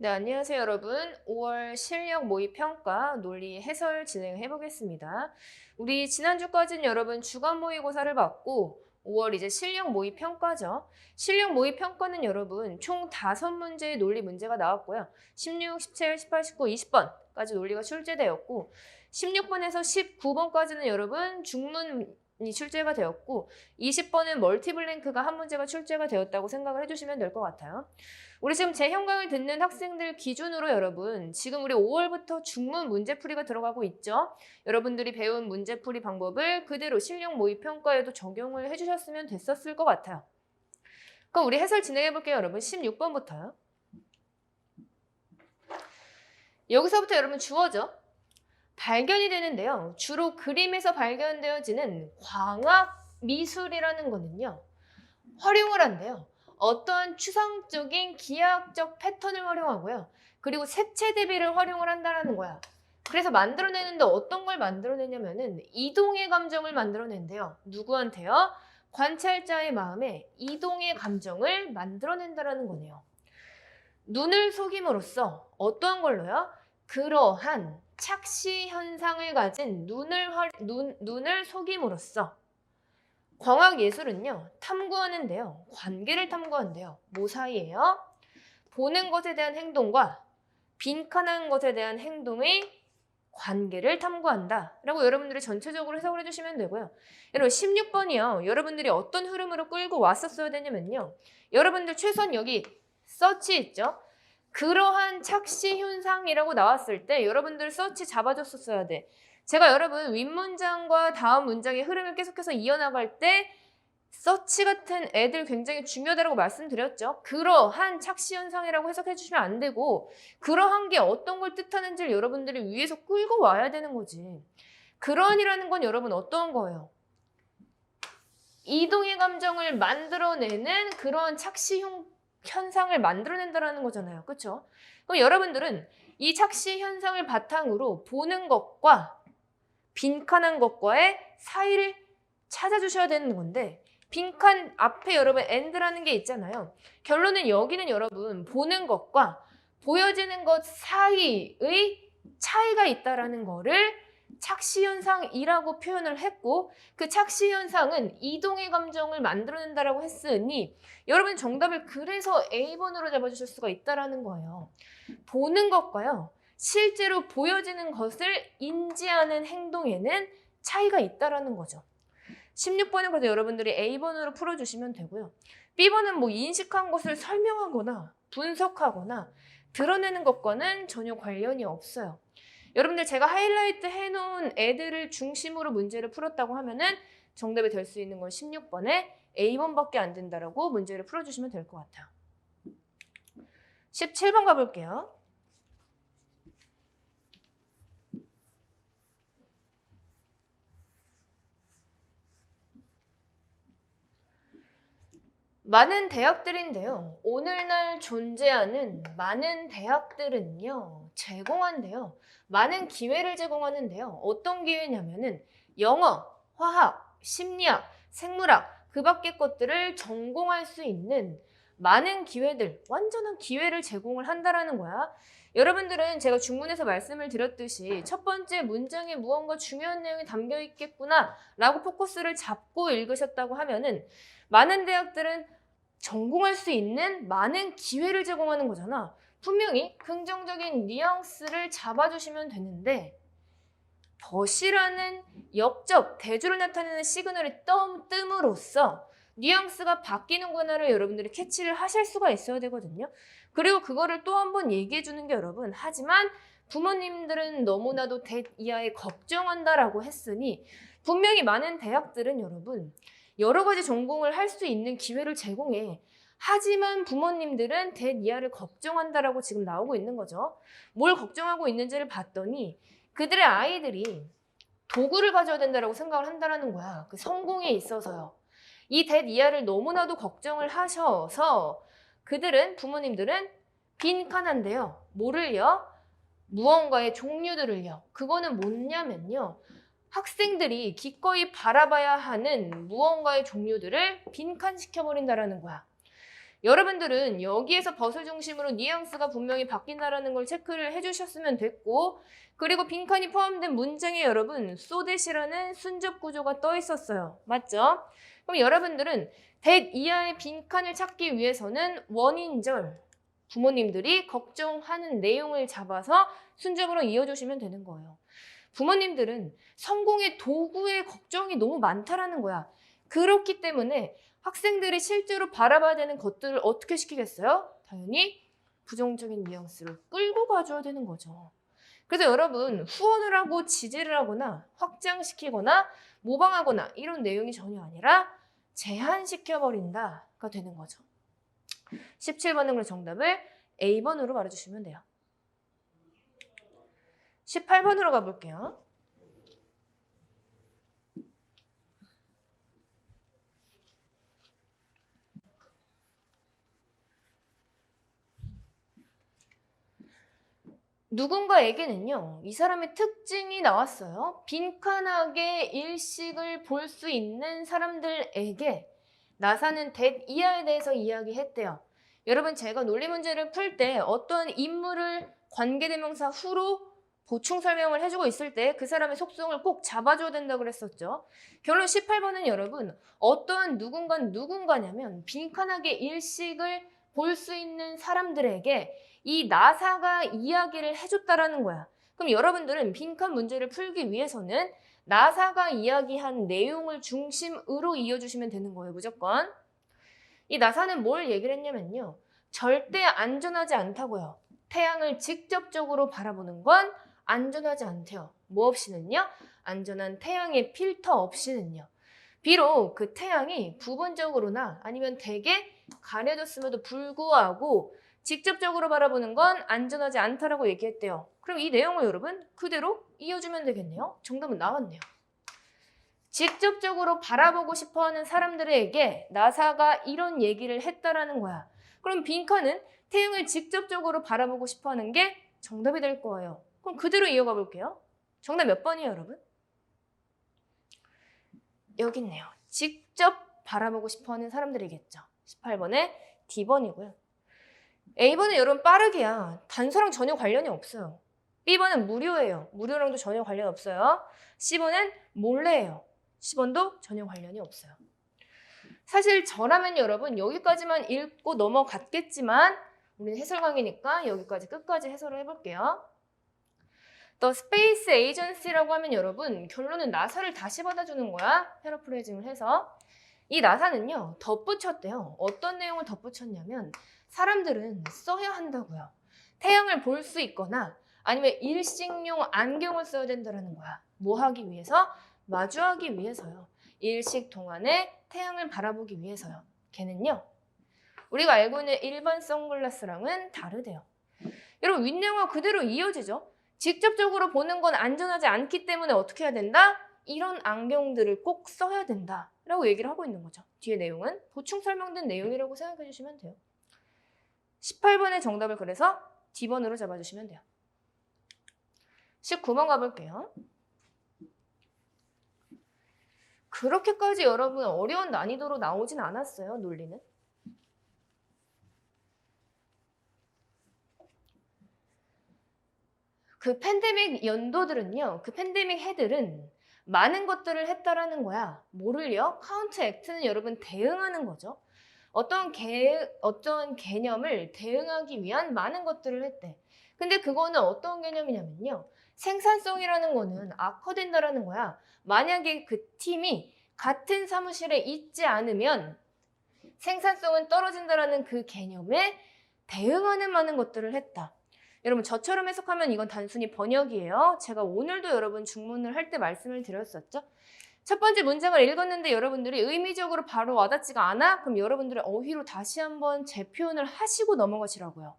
네, 안녕하세요, 여러분. 5월 실력 모의 평가 논리 해설 진행해 보겠습니다. 우리 지난주까지는 여러분 주간 모의고사를 받고 5월 이제 실력 모의 평가죠. 실력 모의 평가는 여러분 총 5문제의 논리 문제가 나왔고요. 16, 17, 18, 19, 20번까지 논리가 출제되었고 16번에서 19번까지는 여러분 중문 이 출제가 되었고 20번은 멀티블랭크가 한 문제가 출제가 되었다고 생각을 해주시면 될 것 같아요. 우리 지금 제 현강을 듣는 학생들 기준으로 여러분 지금 우리 5월부터 중문 문제풀이가 들어가고 있죠. 여러분들이 배운 문제풀이 방법을 그대로 실력 모의 평가에도 적용을 해주셨으면 됐었을 것 같아요. 그럼 우리 해설 진행해 볼게요, 여러분. 16번부터요. 여기서부터 여러분 주어져 발견이 되는데요. 주로 그림에서 발견되어지는 광학 미술이라는 거는요. 활용을 한대요. 어떠한 추상적인 기하학적 패턴을 활용하고요. 그리고 색채 대비를 활용을 한다는 거야. 그래서 만들어내는데 어떤 걸 만들어내냐면은 이동의 감정을 만들어낸대요. 누구한테요? 관찰자의 마음에 이동의 감정을 만들어낸다라는 거네요. 눈을 속임으로써 어떠한 걸로요? 그러한 착시 현상을 가진 눈을 활, 눈, 눈을 속임으로써 광학 예술은요 탐구하는데요 관계를 탐구한대요. 뭐 사이에요? 보는 것에 대한 행동과 빈칸한 것에 대한 행동의 관계를 탐구한다. 라고 여러분들이 전체적으로 해석을 해주시면 되고요. 여러분 16번이요. 여러분들이 어떤 흐름으로 끌고 왔었어야 되냐면요. 여러분들 최소한 여기 서치 있죠 그러한 착시 현상이라고 나왔을 때 여러분들 서치 잡아줬었어야 돼 제가 여러분 윗문장과 다음 문장의 흐름을 계속해서 이어나갈 때 서치 같은 애들 굉장히 중요하다고 말씀드렸죠. 그러한 착시 현상이라고 해석해 주시면 안 되고 그러한 게 어떤 걸 뜻하는지를 여러분들이 위에서 끌고 와야 되는 거지. 그러한이라는 건 여러분 어떤 거예요? 이동의 감정을 만들어내는 그런 착시 형, 현상을 만들어낸다라는 거잖아요. 그렇죠? 그럼 여러분들은 이 착시 현상을 바탕으로 보는 것과 빈칸한 것과의 사이를 찾아주셔야 되는 건데 빈칸 앞에 여러분 end라는 게 있잖아요. 결론은 여기는 여러분 보는 것과 보여지는 것 사이의 차이가 있다라는 거를 착시현상이라고 표현을 했고 그 착시현상은 이동의 감정을 만들어낸다라고 했으니 여러분 정답을 그래서 A번으로 잡아주실 수가 있다라는 거예요. 보는 것과요. 실제로 보여지는 것을 인지하는 행동에는 차이가 있다라는 거죠. 16번은 그래서 여러분들이 A번으로 풀어주시면 되고요. B번은 뭐 인식한 것을 설명하거나 분석하거나 드러내는 것과는 전혀 관련이 없어요. 여러분들 제가 하이라이트 해놓은 애들을 중심으로 문제를 풀었다고 하면은 정답이 될 수 있는 건 16번에 A번밖에 안 된다라고 문제를 풀어주시면 될 것 같아요. 17번 가볼게요. 많은 대학들인데요. 오늘날 존재하는 많은 대학들은요, 제공한대요. 많은 기회를 제공하는데요. 어떤 기회냐면은 영어, 화학, 심리학, 생물학, 그 밖의 것들을 전공할 수 있는 많은 기회들, 완전한 기회를 제공을 한다라는 거야. 여러분들은 제가 중문에서 말씀을 드렸듯이 첫 번째 문장에 무언가 중요한 내용이 담겨 있겠구나 라고 포커스를 잡고 읽으셨다고 하면은 많은 대학들은 전공할 수 있는 많은 기회를 제공하는 거잖아. 분명히 긍정적인 뉘앙스를 잡아주시면 되는데 벗이라는 역적, 대조를 나타내는 시그널이 뜸, 뜸으로써 뉘앙스가 바뀌는구나를 여러분들이 캐치를 하실 수가 있어야 되거든요. 그리고 그거를 또 한 번 얘기해 주는 게 여러분 하지만 부모님들은 너무나도 대 이하에 걱정한다라고 했으니 분명히 많은 대학들은 여러분 여러 가지 전공을 할 수 있는 기회를 제공해. 하지만 부모님들은 대니아를 걱정한다라고 지금 나오고 있는 거죠. 뭘 걱정하고 있는지를 봤더니 그들의 아이들이 도구를 가져야 된다라고 생각을 한다라는 거야. 그 성공에 있어서요. 이 대니아를 너무나도 걱정을 하셔서 그들은 부모님들은 빈칸한데요. 뭐를요? 무언가의 종류들을요. 그거는 뭐냐면요. 학생들이 기꺼이 바라봐야 하는 무언가의 종류들을 빈칸시켜버린다라는 거야. 여러분들은 여기에서 벗을 중심으로 뉘앙스가 분명히 바뀐다라는 걸 체크를 해주셨으면 됐고 그리고 빈칸이 포함된 문장에 여러분 소댓이라는 순접 구조가 떠 있었어요. 맞죠? 그럼 여러분들은 100 이하의 빈칸을 찾기 위해서는 원인절 부모님들이 걱정하는 내용을 잡아서 순접으로 이어주시면 되는 거예요. 부모님들은 성공의 도구에 걱정이 너무 많다라는 거야. 그렇기 때문에 학생들이 실제로 바라봐야 되는 것들을 어떻게 시키겠어요? 당연히 부정적인 뉘앙스로 끌고 가줘야 되는 거죠. 그래서 여러분 후원을 하고 지지를 하거나 확장시키거나 모방하거나 이런 내용이 전혀 아니라 제한시켜버린다가 되는 거죠. 17번은 정답을 A번으로 말해주시면 돼요. 18번으로 가볼게요. 누군가에게는요, 이 사람의 특징이 나왔어요. 빈칸하게 일식을 볼 수 있는 사람들에게 나사는 대 이하에 대해서 이야기했대요. 여러분, 제가 논리 문제를 풀 때 어떤 인물을 관계대명사 후로 보충 설명을 해주고 있을 때 그 사람의 속성을 꼭 잡아줘야 된다고 그랬었죠. 결론 18번은 여러분, 어떠한 누군가 누군가냐면 빈칸하게 일식을 볼 수 있는 사람들에게 이 나사가 이야기를 해줬다라는 거야. 그럼 여러분들은 빈칸 문제를 풀기 위해서는 나사가 이야기한 내용을 중심으로 이어주시면 되는 거예요, 무조건. 이 나사는 뭘 얘기를 했냐면요. 절대 안전하지 않다고요. 태양을 직접적으로 바라보는 건 안전하지 않대요. 뭐 없이는요? 안전한 태양의 필터 없이는요. 비록 그 태양이 부분적으로나 아니면 되게 가려졌음에도 불구하고 직접적으로 바라보는 건 안전하지 않다라고 얘기했대요. 그럼 이 내용을 여러분 그대로 이어주면 되겠네요. 정답은 나왔네요. 직접적으로 바라보고 싶어 하는 사람들에게 나사가 이런 얘기를 했다라는 거야. 그럼 빈칸은 태양을 직접적으로 바라보고 싶어 하는 게 정답이 될 거예요. 그럼 그대로 이어가 볼게요. 정답 몇 번이에요, 여러분? 여기 있네요. 직접 바라보고 싶어 하는 사람들이겠죠. 18번에 D번이고요. A번은 여러분 빠르게야. 단서랑 전혀 관련이 없어요. B번은 무료예요. 무료랑도 전혀 관련 없어요. C번은 몰래예요. 10번도 전혀 관련이 없어요. 사실 저라면 여러분 여기까지만 읽고 넘어갔겠지만 우리는 해설 강의니까 여기까지 끝까지 해설을 해볼게요. The Space Agency라고 하면 여러분 결론은 나사를 다시 받아주는 거야. 패러프레이징을 해서. 이 나사는요 덧붙였대요. 어떤 내용을 덧붙였냐면 사람들은 써야 한다고요. 태양을 볼 수 있거나 아니면 일식용 안경을 써야 된다는 거야. 뭐 하기 위해서? 마주하기 위해서요. 일식 동안에 태양을 바라보기 위해서요. 걔는요. 우리가 알고 있는 일반 선글라스랑은 다르대요. 여러분 윗내용과 그대로 이어지죠. 직접적으로 보는 건 안전하지 않기 때문에 어떻게 해야 된다? 이런 안경들을 꼭 써야 된다. 라고 얘기를 하고 있는 거죠. 뒤에 내용은 보충 설명된 내용이라고 생각해 주시면 돼요. 18번의 정답을 그래서 D번으로 잡아주시면 돼요. 19번 가볼게요. 그렇게까지 여러분 어려운 난이도로 나오진 않았어요, 논리는. 그 팬데믹 연도들은요, 그 팬데믹 해들은 많은 것들을 했다라는 거야. 뭐를요? 카운트 액트는 여러분 대응하는 거죠. 어떤 개, 어떤 개념을 대응하기 위한 많은 것들을 했대. 근데 그거는 어떤 개념이냐면요. 생산성이라는 거는 악화된다라는 거야. 만약에 그 팀이 같은 사무실에 있지 않으면 생산성은 떨어진다라는 그 개념에 대응하는 많은 것들을 했다. 여러분 저처럼 해석하면 이건 단순히 번역이에요. 제가 오늘도 여러분 중문을 할 때 말씀을 드렸었죠. 첫 번째 문장을 읽었는데 여러분들이 의미적으로 바로 와닿지가 않아? 그럼 여러분들의 어휘로 다시 한번 재표현을 하시고 넘어가시라고요.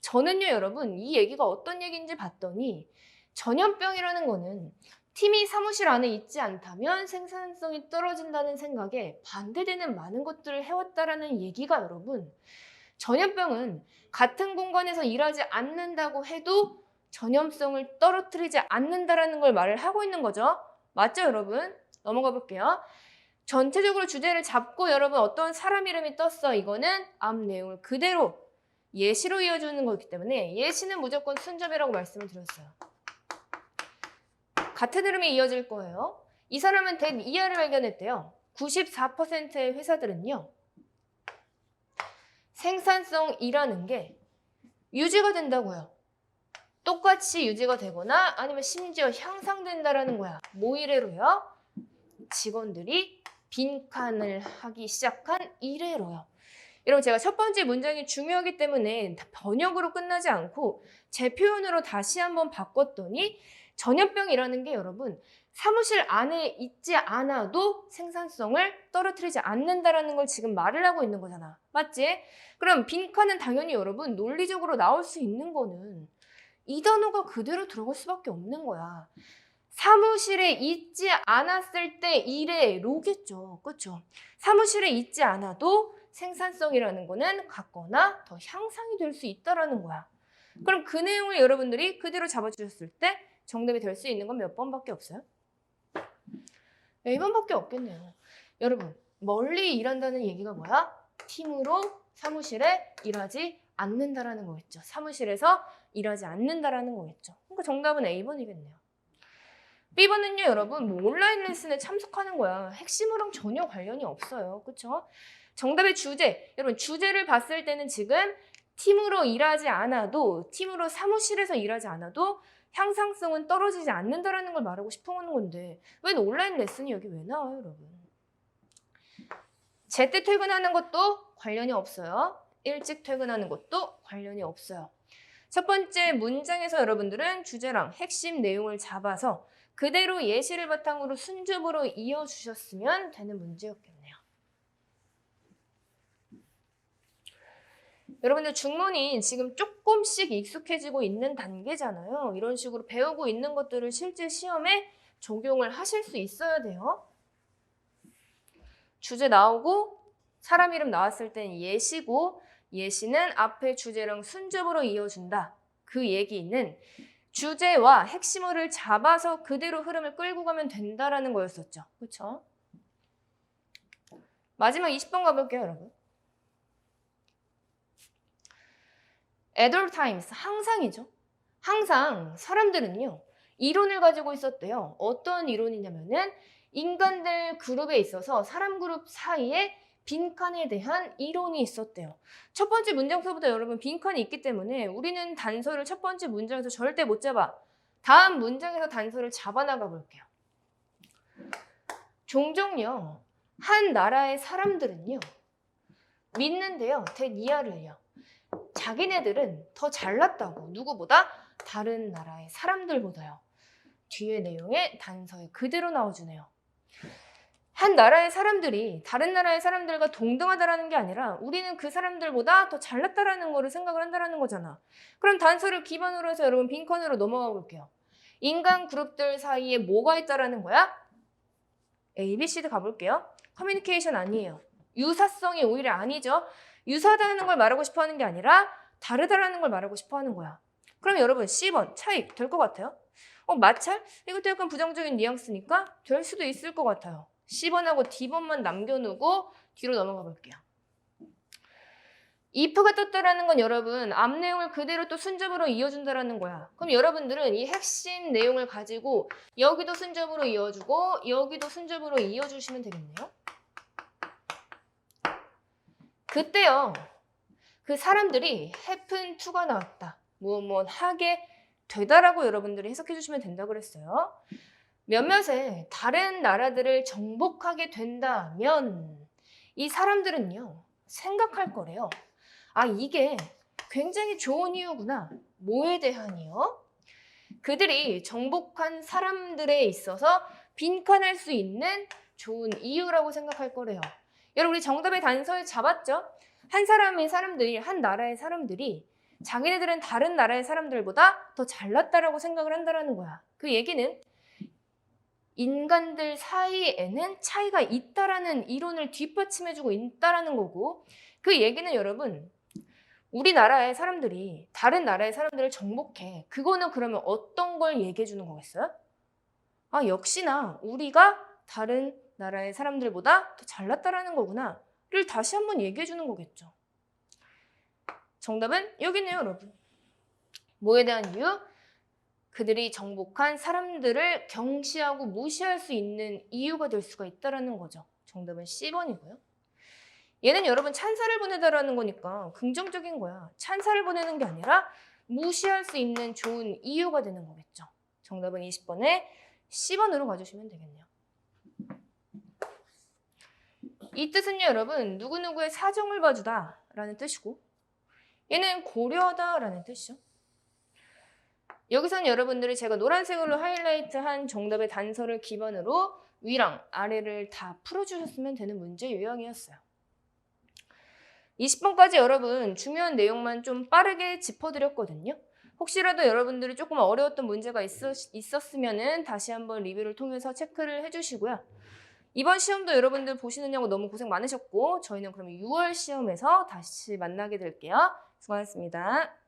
저는요 여러분 이 얘기가 어떤 얘기인지 봤더니 전염병이라는 거는 팀이 사무실 안에 있지 않다면 생산성이 떨어진다는 생각에 반대되는 많은 것들을 해왔다라는 얘기가 여러분 전염병은 같은 공간에서 일하지 않는다고 해도 전염성을 떨어뜨리지 않는다라는 걸 말을 하고 있는 거죠. 맞죠, 여러분? 넘어가 볼게요. 전체적으로 주제를 잡고 여러분 어떤 사람 이름이 떴어. 이거는 앞 내용을 그대로 예시로 이어주는 거기 때문에 예시는 무조건 순접이라고 말씀을 드렸어요. 같은 흐름이 이어질 거예요. 이 사람은 된 이하를 발견했대요. 94%의 회사들은요. 생산성이라는 게 유지가 된다고요. 똑같이 유지가 되거나 아니면 심지어 향상된다라는 거야. 뭐 이래로요? 직원들이 빈칸을 하기 시작한 이래로요. 여러분 제가 첫 번째 문장이 중요하기 때문에 번역으로 끝나지 않고 제 표현으로 다시 한번 바꿨더니 전염병이라는 게 여러분 사무실 안에 있지 않아도 생산성을 떨어뜨리지 않는다라는 걸 지금 말을 하고 있는 거잖아. 맞지? 그럼 빈칸은 당연히 여러분 논리적으로 나올 수 있는 거는 이 단어가 그대로 들어갈 수밖에 없는 거야. 사무실에 있지 않았을 때 이래로겠죠. 그렇죠? 사무실에 있지 않아도 생산성이라는 거는 같거나 더 향상이 될 수 있다라는 거야. 그럼 그 내용을 여러분들이 그대로 잡아주셨을 때 정답이 될 수 있는 건 몇 번밖에 없어요? 네 번밖에 없겠네요. 여러분, 멀리 일한다는 얘기가 뭐야? 팀으로 사무실에 일하지 않는다라는 거겠죠. 사무실에서 일하지 않는다라는 거겠죠. 그러니까 정답은 A번이겠네요. B번은요, 여러분, 뭐 온라인 레슨에 참석하는 거야. 핵심으로는 전혀 관련이 없어요. 그쵸? 정답의 주제, 여러분, 주제를 봤을 때는 지금 팀으로 일하지 않아도, 팀으로 사무실에서 일하지 않아도 향상성은 떨어지지 않는다라는 걸 말하고 하는 건데, 왜 온라인 레슨이 여기 왜 나와요, 여러분? 제때 퇴근하는 것도 관련이 없어요. 일찍 퇴근하는 것도 관련이 없어요. 첫 번째 문장에서 여러분들은 주제랑 핵심 내용을 잡아서 그대로 예시를 바탕으로 순접으로 이어주셨으면 되는 문제였겠네요. 여러분들 중문이 지금 조금씩 익숙해지고 있는 단계잖아요. 이런 식으로 배우고 있는 것들을 실제 시험에 적용을 하실 수 있어야 돼요. 주제 나오고 사람 이름 나왔을 땐 예시고 예시는 앞에 주제랑 순접으로 이어준다. 그 얘기는 주제와 핵심어를 잡아서 그대로 흐름을 끌고 가면 된다라는 거였었죠. 그렇죠? 마지막 20번 가볼게요, 여러분. All times, 항상이죠. 항상 사람들은요, 이론을 가지고 있었대요. 어떤 이론이냐면은 인간들 그룹에 있어서 사람 그룹 사이에 빈칸에 대한 이론이 있었대요. 첫 번째 문장서부터 여러분 빈칸이 있기 때문에 우리는 단서를 첫 번째 문장에서 절대 못 잡아. 다음 문장에서 단서를 잡아나가 볼게요. 종종요, 한 나라의 사람들은요, 믿는데요, 대니아를요. 자기네들은 더 잘났다고, 누구보다? 다른 나라의 사람들보다요. 뒤에 내용에 단서에 그대로 나와주네요. 한 나라의 사람들이 다른 나라의 사람들과 동등하다라는 게 아니라 우리는 그 사람들보다 더 잘났다라는 거를 생각을 한다라는 거잖아. 그럼 단서를 기반으로 해서 여러분 빈컨으로 넘어가 볼게요. 인간 그룹들 사이에 뭐가 있다라는 거야? A, B, C, D 가볼게요. 커뮤니케이션 아니에요. 유사성이 오히려 아니죠. 유사하다는 걸 말하고 싶어 하는 게 아니라 다르다라는 걸 말하고 싶어 하는 거야. 그럼 여러분 C번 차이 될것 같아요? 어, 마찰? 이것도 약간 부정적인 뉘앙스니까 될 수도 있을 것 같아요. C번하고 D번만 남겨놓고 뒤로 넘어가 볼게요. if가 떴다라는 건 여러분 앞 내용을 그대로 또 순접으로 이어준다라는 거야. 그럼 여러분들은 이 핵심 내용을 가지고 여기도 순접으로 이어주고 여기도 순접으로 이어주시면 되겠네요. 그때요. 그 사람들이 happen to가 나왔다. 무엇 무엇 하게 되다라고 여러분들이 해석해 주시면 된다고 그랬어요. 몇몇의 다른 나라들을 정복하게 된다면 이 사람들은요 생각할 거래요. 아 이게 굉장히 좋은 이유구나. 뭐에 대한이요? 그들이 정복한 사람들에 있어서 빈칸할 수 있는 좋은 이유라고 생각할 거래요. 여러분 우리 정답의 단서를 잡았죠? 한 사람의 사람들이 한 나라의 사람들이 자기네들은 다른 나라의 사람들보다 더 잘났다라고 생각을 한다라는 거야. 그 얘기는 인간들 사이에는 차이가 있다라는 이론을 뒷받침해주고 있다라는 거고 그 얘기는 여러분 우리나라의 사람들이 다른 나라의 사람들을 정복해 그거는 그러면 어떤 걸 얘기해 주는 거겠어요? 아 역시나 우리가 다른 나라의 사람들보다 더 잘났다라는 거구나를 다시 한번 얘기해 주는 거겠죠. 정답은 여기 있네요, 여러분. 뭐에 대한 이유? 그들이 정복한 사람들을 경시하고 무시할 수 있는 이유가 될 수가 있다라는 거죠. 정답은 C번이고요. 얘는 여러분 찬사를 보내다라는 거니까 긍정적인 거야. 찬사를 보내는 게 아니라 무시할 수 있는 좋은 이유가 되는 거겠죠. 정답은 20번에 C번으로 가주시면 되겠네요. 이 뜻은요, 여러분, 누구누구의 사정을 봐주다 라는 뜻이고, 얘는 고려하다 라는 뜻이죠. 여기서는 여러분들이 제가 노란색으로 하이라이트한 정답의 단서를 기반으로 위랑 아래를 다 풀어주셨으면 되는 문제 유형이었어요. 20번까지 여러분 중요한 내용만 좀 빠르게 짚어드렸거든요. 혹시라도 여러분들이 조금 어려웠던 문제가 있었, 있었으면 다시 한번 리뷰를 통해서 체크를 해주시고요. 이번 시험도 여러분들 보시느냐고 너무 고생 많으셨고 저희는 그럼 6월 시험에서 다시 만나게 될게요. 수고하셨습니다.